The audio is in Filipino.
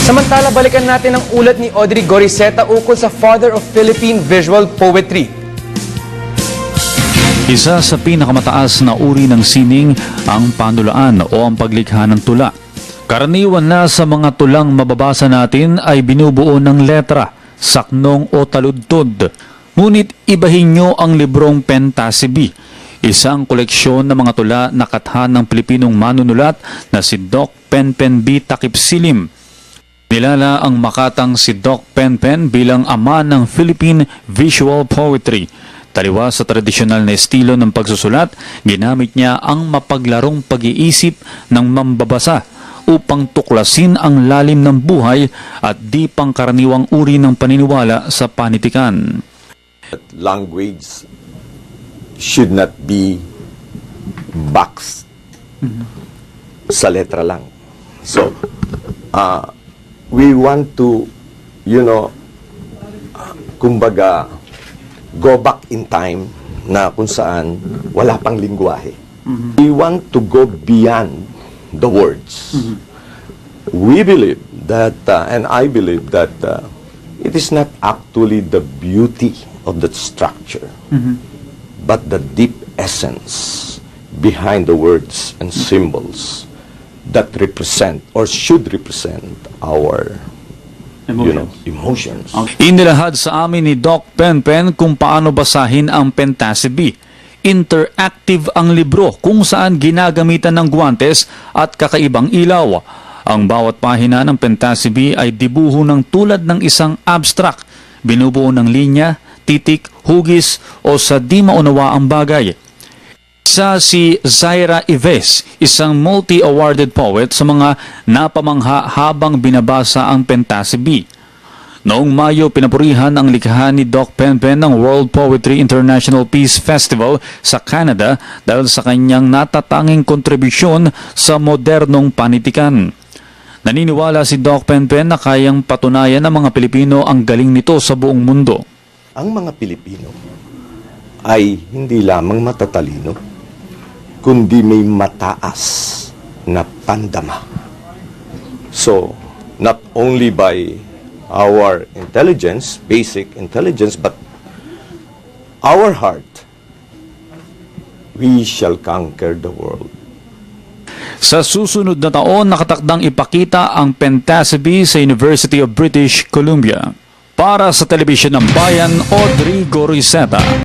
Samantala, balikan natin ang ulat ni Audrey Goriseta ukol sa father of Philippine visual poetry. Isa sa pinakamataas na uri ng sining ang panulaan o ang paglikha ng tula. Karaniwan na sa mga tulang mababasa natin ay binubuo ng letra, saknong o taludtod. Ngunit ibahin nyo ang librong Pentasibi, isang koleksyon ng mga tula na kathan ng Pilipinong manunulat na si Doc Penpen B. Takipsilim. Nilala ang makatang si Doc Penpen bilang ama ng Philippine Visual Poetry. Taliwas sa tradisyonal na estilo ng pagsusulat, ginamit niya ang mapaglarong pag-iisip ng mambabasa upang tuklasin ang lalim ng buhay at di pangkaraniwang uri ng paniniwala sa panitikan. language should not be boxed sa letra lang. So, uh, we want to, you know, kumbaga, go back in time na kung saan wala pang lingwahe. We want to go beyond the words. We believe that, uh, and I believe that uh, it is not actually the beauty of the structure, but the deep essence behind the words and symbols that represent or should represent our you know emotions. Inilahad sa amin ni Doc Penpen kung paano basahin ang Pentasibi. Interactive ang libro kung saan ginagamitan ng guwantes at kakaibang ilaw. Ang bawat pahina ng Pentasibi ay dibuho ng tulad ng isang abstract, binubuo ng linya, titik, hugis o sa di maunawa ang bagay. Isa si Zaira Ives, isang multi-awarded poet sa mga napamangha habang binabasa ang Pentasibi. Noong Mayo, pinapurihan ang likha ni Doc Penpen ng World Poetry International Peace Festival sa Canada dahil sa kanyang natatanging kontribusyon sa modernong panitikan. Naniniwala si Doc Penpen na kayang patunayan ng mga Pilipino ang galing nito sa buong mundo. Ang mga Pilipino ay hindi lamang matatalino, kundi may mataas na pandama. So, not only by our intelligence, basic intelligence, but our heart, we shall conquer the world. Sa susunod na taon, nakatakdang ipakita ang Pentasibi sa University of British Columbia. Para sa Telebisyon ng Bayan, Audrey Goriseta.